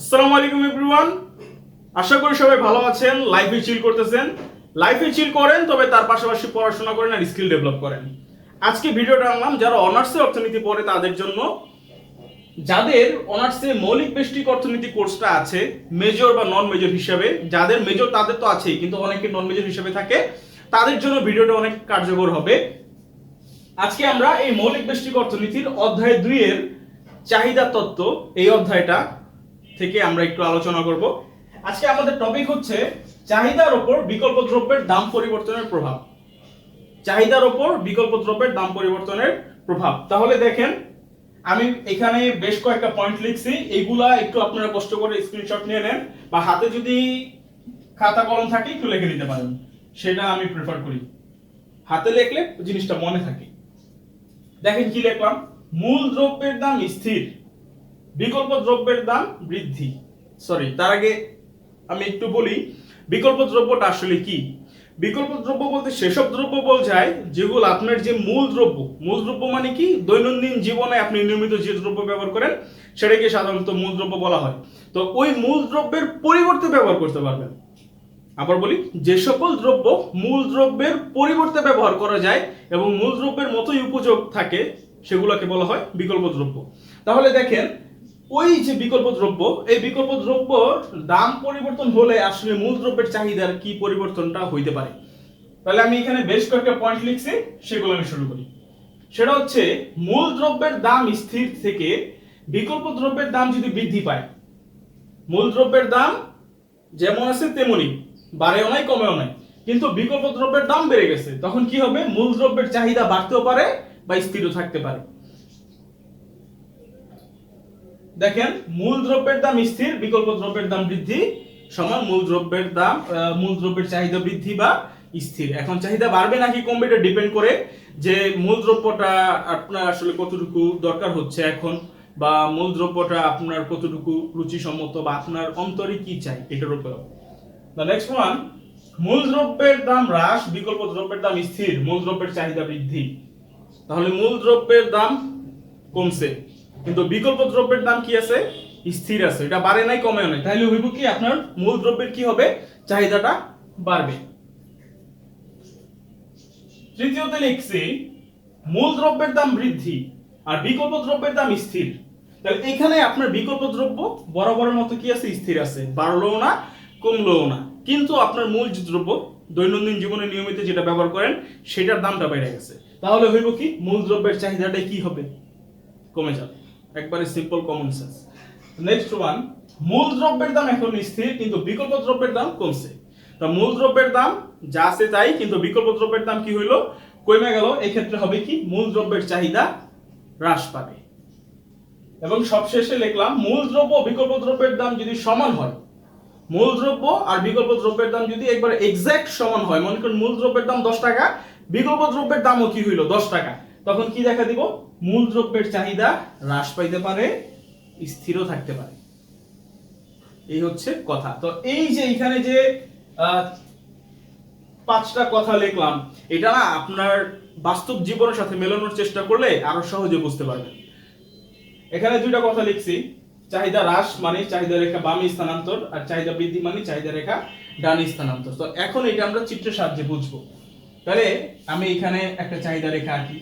আসসালামু আলাইকুম এভরিওয়ান। আশা করি সবাই ভালো আছেন লাইফে চিল করতেছেন। লাইফে চিল করেন, তবে তার পাশাপাশি পড়াশোনা করেন আর স্কিল ডেভেলপ করেন। আজকে ভিডিওটা আনলাম যারা অনার্সে অর্থনীতি পড়ে তাদের জন্য। যাদের অনার্সে মৌলিক বেষ্টিক অর্থনীতি কোর্সটা আছে মেজর বা নন মেজর হিসাবে, যাদের মেজর তাদের তো আছেই, কিন্তু অনেকে নন মেজর হিসাবে থাকে, তাদের জন্য ভিডিওটা অনেক কার্যকর হবে। আজকে আমরা এই মৌলিক বেষ্টিক অর্থনীতির অধ্যায় দুই এর চাহিদা তত্ত্ব, এই অধ্যায়টা থেকে আমরা একটু আলোচনা করব। আজকে আমাদের টপিক হচ্ছে চাহিদার ওপর বিকল্প দ্রব্যের দাম পরিবর্তনের প্রভাব। চাহিদার ওপর বিকল্প দ্রব্যের দাম পরিবর্তনের প্রভাব। তাহলে দেখেন, আমি এখানে বেশ কয়েকটা পয়েন্ট লিখছি। এগুলা একটু আপনারা কষ্ট করে স্ক্রিনশট নিয়ে নেন বা হাতে যদি খাতা কলম থাকে, একটু লিখে নিতে পারেন। সেটা আমি প্রেফার করি। হাতে লিখলে জিনিসটা মনে থাকে। দেখেন কি লিখলাম? মূল দ্রব্যের দাম স্থির। বিকল্প দ্রব্যের দাম বৃদ্ধি। সরি তার আগে আমি একটু বলি, বিকল্প দ্রব্যটা আসলে কি? বিকল্প দ্রব্য বলতে সেসব দ্রব্য বোঝায় যেগুলো আপনার যে মূল দ্রব্য। মূল দ্রব্য মানে কি? দৈনন্দিন জীবনে আপনি নিয়মিত যে দ্রব্য ব্যবহার করেন, সেটাকে সাধারণত মূল দ্রব্য বলা হয়। তো ওই মূল দ্রব্যের পরিবর্তে ব্যবহার করতে পারবেন। আবার বলি, যে সকল দ্রব্য মূল দ্রব্যের পরিবর্তে ব্যবহার করা যায় এবং মূল দ্রব্যের মতোই উপযোগ থাকে, সেগুলোকে বলা হয় বিকল্প দ্রব্য। তাহলে দেখেন ওই যে বিকল্প দ্রব্য, এই বিকল্প দ্রব্যর দাম পরিবর্তন হলে আসলে মূল দ্রব্যের চাহিদার কি পরিবর্তনটা হইতে পারে? তাহলে আমি এখানে বেশ কয়েকটা পয়েন্ট লিখছি, সেগুলো আমি শুরু করি। সেটা হচ্ছে, মূল দ্রব্যের দাম স্থির থেকে বিকল্প দ্রব্যের দাম যদি বৃদ্ধি পায়, মূল দ্রব্যের দাম যেমন আছে তেমনই বাড়েও নাই, কমেও নাই। কিন্তু বিকল্প দ্রব্যের দাম বেড়ে গেছে, তখন কি হবে? মূল দ্রব্যের চাহিদা বাড়তেও পারে বা স্থিরও থাকতে পারে। দেখেন, মূল দ্রব্যের দাম স্থির, বিকল্প দ্রব্যের দাম বৃদ্ধি সমান, মূল দ্রব্যের দাম মূল দ্রব্যের চাহিদা বৃদ্ধি বা স্থির। এখন চাহিদা বাড়বে নাকি কমবে এটা ডিপেন্ড করে যে মূল দ্রব্যটা আপনার আসলে কতটুকু দরকার হচ্ছে এখন বা মূল দ্রব্যটা আপনার কতটুকু রুচিসম্মত বা আপনার অন্তরে কি চাই, এটার উপর। দ্য নেক্সট ওয়ান মূল দ্রব্যের দাম হ্রাস, বিকল্প দ্রব্যের দাম স্থির, মূল দ্রব্যের চাহিদা বৃদ্ধি। তাহলে মূল দ্রব্যের দাম কমছে। কিন্তু বিকল্প দ্রব্যের দাম কি আছে? স্থির আছে। এটা বাড়ে নাই, কমেও নাই। তাহলে হইব কি আপনার? মূল দ্রব্যের কি হবে? চাহিদাটা বাড়বে। তৃতীয়তে লিখছি, মূল দ্রব্যের দাম বৃদ্ধি আর বিকল্প দ্রব্যের দাম স্থির। তাহলে এখানে আপনার বিকল্প দ্রব্য বরাবরের মতো কি আছে? স্থির আছে। বাড়লেও না, কমলেও না। কিন্তু আপনার মূল যে দ্রব্য, দৈনন্দিন জীবনে নিয়মিত যেটা ব্যবহার করেন, সেটার দামটা বেড়ে গেছে। তাহলে হইব কি? মূল দ্রব্যের চাহিদাটা কি হবে? কমে যাবে। একবারে simple common sense next one মূল দ্রব্যের দাম এখন স্থির, কিন্তু বিকল্প দ্রব্যের দাম কমছে। তা মূল দ্রব্যের দাম যা আছে তাই, কিন্তু বিকল্প দ্রব্যের দাম কি হইল? কমে গেল এক্ষেত্রে হবে কি? মূল দ্রব্যের চাহিদা হ্রাস পাবে। এবং সবশেষে লিখলাম, মূল দ্রব্য বিকল্প দ্রব্যের দাম যদি সমান হয়, মূল দ্রব্য আর বিকল্প দ্রব্যের দাম যদি একবার এক্সাক্ট সমান হয়, মনে করুন মূল দ্রব্যের দাম দশ টাকা, বিকল্প দ্রব্যের দামও কি হইল? দশ টাকা। তখন কি দেখা দিব? মূল দ্রব্যের চাহিদা হ্রাস পাইতে পারে, স্থিরও থাকতে পারে। এই হচ্ছে কথা। তো এই যে এখানে যে পাঁচটা কথা লিখলাম, এটা না আপনার বাস্তব জীবনের সাথে মেলানোর চেষ্টা করলে আরও সহজে বুঝতে পারবেন। এখানে দুইটা কথা লিখছি। চাহিদা হ্রাস মানে চাহিদা রেখা বামে স্থানান্তর আর চাহিদা বৃদ্ধি মানে চাহিদা রেখা ডানে স্থানান্তর। তো এখন এটা আমরা চিত্রের সাহায্যে বুঝব। তাহলে আমি এখানে একটা চাহিদা রেখা আঁকি।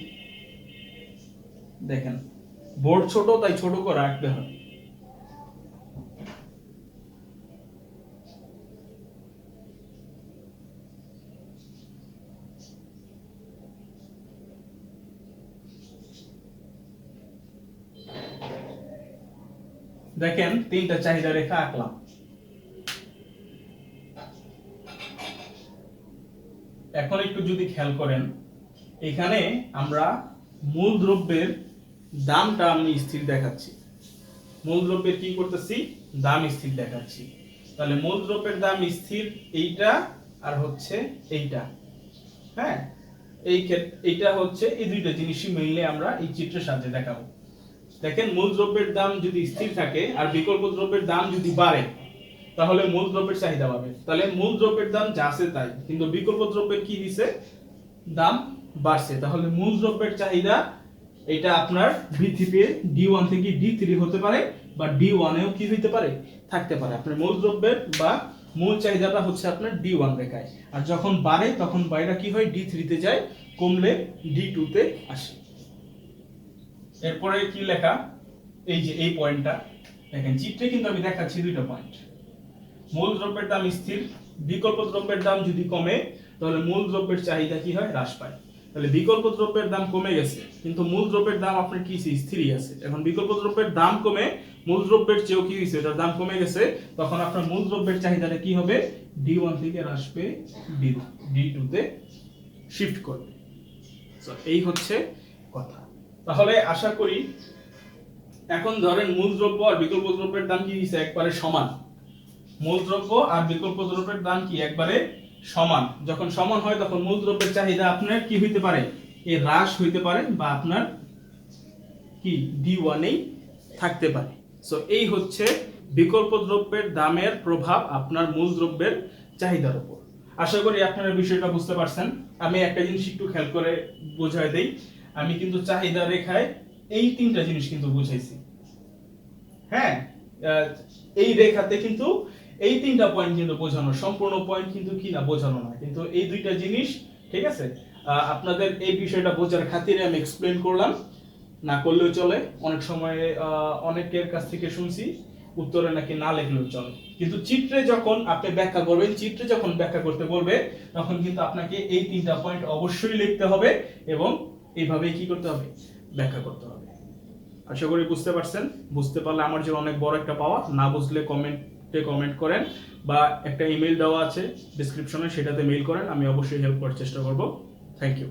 দেখেন। বোর্ড ছোট, তাই ছোট করে রাখতে হবে দেখেন, তিনটা চাহিদা রেখা আঁকলাম। এখন একটু যদি খেয়াল করেন, এখানে আমরা মূল দ্রব্যের দামটা আমি স্থির দেখাচ্ছি। মূল দ্রব্যের কি করতেছি? দাম স্থির দেখাচ্ছি। তাহলে মূল দ্রব্যের দাম স্থির এইটা আর হচ্ছে এইটা। হ্যাঁ? এই এইটা হচ্ছে এই দুইটা জিনিসই মিললে আমরা এই চিত্রের সাথে দেখাবো। দেখেন, মূল দ্রব্যের দাম যদি স্থির থাকে আর বিকল্প দ্রব্যের দাম যদি বাড়ে, তাহলে মূল দ্রব্যের চাহিদা বাড়বে। তাহলে মূল দ্রব্যের দাম যা আছে তাই, কিন্তু বিকল্প দ্রব্যের কি দিছে? দাম বাড়ছে। তাহলে মূল দ্রব্যের চাহিদা এটা আপনার বৃদ্ধি পেয়ে ডি ওয়ান থেকে ডি থ্রি হতে পারে বা ডি ওয়ানেও কি হইতে পারে? থাকতে পারে। আপনার মূল দ্রব্যের বা মূল চাহিদাটা হচ্ছে আপনার ডি ওয়ান রেখায়। আর যখন বাড়ে, তখন বাইরা কি হয়? ডি থ্রিতে যায়, কমলে ডি টুতে আসে। এরপরে কি লেখা? এই যে এই পয়েন্টটা দেখেন, চিত্রে কিন্তু আমি দেখাচ্ছি দুইটা পয়েন্ট মূল দ্রব্যের দাম স্থির, বিকল্প দ্রব্যের দাম যদি কমে, তাহলে মূল দ্রব্যের চাহিদা কি হয়? হ্রাস পায়। তাহলে বিকল্প দ্রব্যের দাম কমে গেছে, কিন্তু মূল দ্রব্যের দাম আপনার কি স্থিরই আছে। এখন বিকল্প দ্রব্যের দাম কমে, মূল দ্রব্যের চেয়েও কি হয়েছে? এটার দাম কমে গেছে, তখন আপনার মূল দ্রব্যের চাহিদাটা কি হবে? ডি ওয়ান থেকে পেয়ে ডি ডি টু তে শিফট করবে। এই হচ্ছে কথা। তাহলে আশা করি এখন ধরেন মূল দ্রব্য আর বিকল্প দ্রব্যের দাম কি হয়েছে? একবারে সমান। মূল দ্রব্য আর বিকল্প দ্রব্যের দাম কি? একবারে সমান। যখন সমান হয়, তখন মূল দ্রব্যের চাহিদা আপনার কি হইতে পারে? এ হ্রাস হইতে পারে বা আপনার কি ডি ওয়ানেই থাকতে পারে। সো এই হচ্ছে বিকল্প দ্রব্যের দামের প্রভাব আপনার মূল দ্রব্যের চাহিদার উপর। আশা করি আপনারা বিষয়টা বুঝতে পারছেন। আমি একটা জিনিস একটু খেয়াল করে বোঝায় দেই। আমি কিন্তু চাহিদা রেখায় এই তিনটা জিনিস কিন্তু বুঝাইছি। হ্যাঁ এই রেখাতে কিন্তু এই তিনটা পয়েন্ট কিন্তু বোঝানো, সম্পূর্ণ পয়েন্ট কিন্তু কি না, বোঝানো না। কিন্তু এই দুইটা জিনিস, ঠিক আছে? আপনাদের এই বিষয়টা বোঝার খাতিরে আমি এক্সপ্লেন করলাম। না করলেও চলে, অনেক সময় অনেকের কাছ থেকে শুনছি, উত্তরে নাকি না লিখলেও চলে। কিন্তু চিত্রে যখন আপনি ব্যাখ্যা করবেন, চিত্রে যখন ব্যাখ্যা করতে বলবে, তখন কিন্তু আপনাকে এই তিনটা পয়েন্ট অবশ্যই লিখতে হবে এবং এইভাবেই কি করতে হবে? ব্যাখ্যা করতে হবে। আশা করি বুঝতে পারছেন। বুঝতে পারলে আমার যে অনেক বড় একটা পাওয়া, না বুঝলে কমেন্টে কমেন্ট করেন বা একটা ইমেল দেওয়া আছে ডিসক্রিপশনে সেটাতে মেইল করেন, আমি অবশ্যই হেল্প করার চেষ্টা করব। Thank you